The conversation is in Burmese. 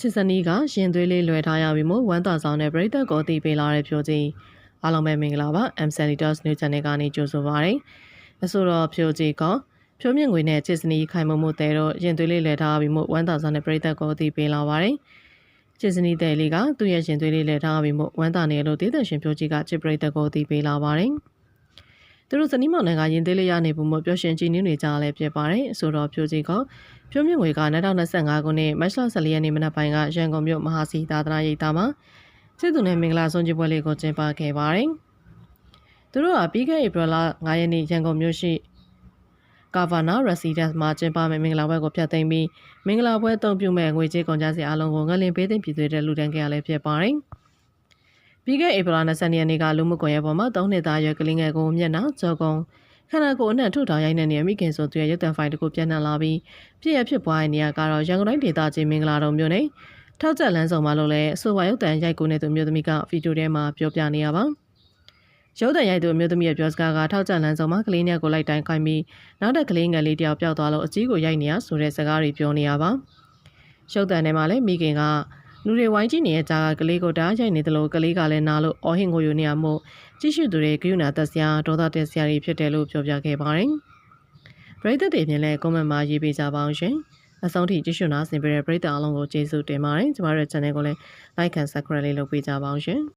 ချစ်စနီးကရင်သွေးလေးလွယ်ထားရပြီမို့ဝမ်းသာဆောင်တဲ့ပရိသတ်ကိုတည်ပေးလာတဲ့ဖြိုကြီးအားလုံးပဲမင်္ဂလာပါ M Senators New Channel ကနေကြိုဆိုပါရစေအဆိုတော်ဖြိုကြီးကဖြိုးမြင့်ငွေနဲ့ချစ်စနီးခိုင်မုံမှုတဲတော့ရင်သွေးလေးလွယ်ထားပြီမို့ဝမ်းသာဆောင်တဲ့ပရိသတ်ကိုတည်ပေးလာပါတယ်ချစ်စနီးတဲ့လေးကသူ့ရဲ့ရင်သွေးလေးလွယ်ထားပြီမို့ဝမ်းသာနေလို့တည်တဲ့ရှင်ဖြိုကြီးကချစ်ပရိသတ်ကိုတည်ပေးလာပါတယ် သူတို့ဇနီးမောင်နှံကရင်သေးလေးရနေပုံမို့ပျော်ရွှင်ကြည်နူးနေကြလည်းဖြစ်ပါတယ်အဆိုတော်ဖြိုကြီးကဖြိုးမြင့်ငွေက2025ခုနှစ်မတ်လ14ရက်နေ့မနက်ပိုင်းကရန်ကုန်မြို့မဟာစီသာသနာရိပ်သာမှာစစ်သူနဲ့မင်္ဂလာဆုံးချပွဲလေးကိုကျင်းပခဲ့ပါတယ်။သူတို့ကပြီးခဲ့ဧပြီလ9ရက်နေ့ရန်ကုန်မြို့ရှိကာဗာနာရက်စီဒက်မှာကျင်းပမယ့်မင်္ဂလာပွဲကိုဖျက်သိမ်းပြီးမင်္ဂလာပွဲအသုံးပြုမဲ့ငွေကြေးကုန်ကျစရာအလုံးကိုငလင်ပေးသိမ်းပြည်သွေးတဲ့လူတန်းကြရလည်းဖြစ်ပါတယ်။ ပြီးခဲ့ဧပြီလ20ရက်နေ့ကလူမှုကွန်ရက်ပေါ်မှာ၃နှစ်သားရွယ်ကလေးငယ်ကိုမျက်နှာကြောကုံခန္ဓာကိုယ်အနှံ့ထုတ်ထောင်ရိုက်နေတဲ့မိခင်ဆိုသူရဲ့ရုပ်သံဖိုင်တစ်ခုပြန့်နှံ့လာပြီးပြည့်ရဖြစ်ပွားတဲ့နေရာကတော့ရန်ကုန်တိုင်းဒေသကြီးမင်္ဂလာတော်မြို့နယ်ထောက်ကျက်လန်းဆောင်မှာလို့လည်းအဆိုပါရုပ်သံရိုက်ကူနေတဲ့မြို့သမီးကဗီဒီယိုထဲမှာပြောပြနေရပါရုပ်သံရိုက်သူမြို့သမီးရဲ့ပြောစကားကထောက်ကျက်လန်းဆောင်မှာကလေးငယ်ကိုလိုက်တိုင်းခိုင်းပြီးနောက်တဲ့ကလေးငယ်လေးတယောက်ပျောက်သွားလို့အကြီးကိုရိုက်နေရဆိုတဲ့စကားတွေပြောနေရပါရုပ်သံထဲမှာလည်းမိခင်က လူတွေဝိုင်းကြည့်နေတဲ့ကြားကကလေးကိုတားရိုက်နေတယ်လို့ကလေးကလည်းနားလို့အော်ဟင်ကိုယူနေရမို့ကြည့်ရှုသူတွေကယူနာသက်စရာဒေါသတက်စရာတွေဖြစ်တယ်လို့ပြောပြခဲ့ပါတယ်။ပရိသတ်တွေပြင်လဲကွန်မန့်မှာရေးပေးကြပါအောင်ရှင်။အဆုံးထိကြည့်ရှုနာဆင်ပေးတဲ့ပရိသတ်အားလုံးကိုကျေးဇူးတင်ပါတယ်။ကျမတို့ရဲ့ channel ကိုလည်း like and subscribe လေးလုပ်ပေးကြပါအောင်ရှင်။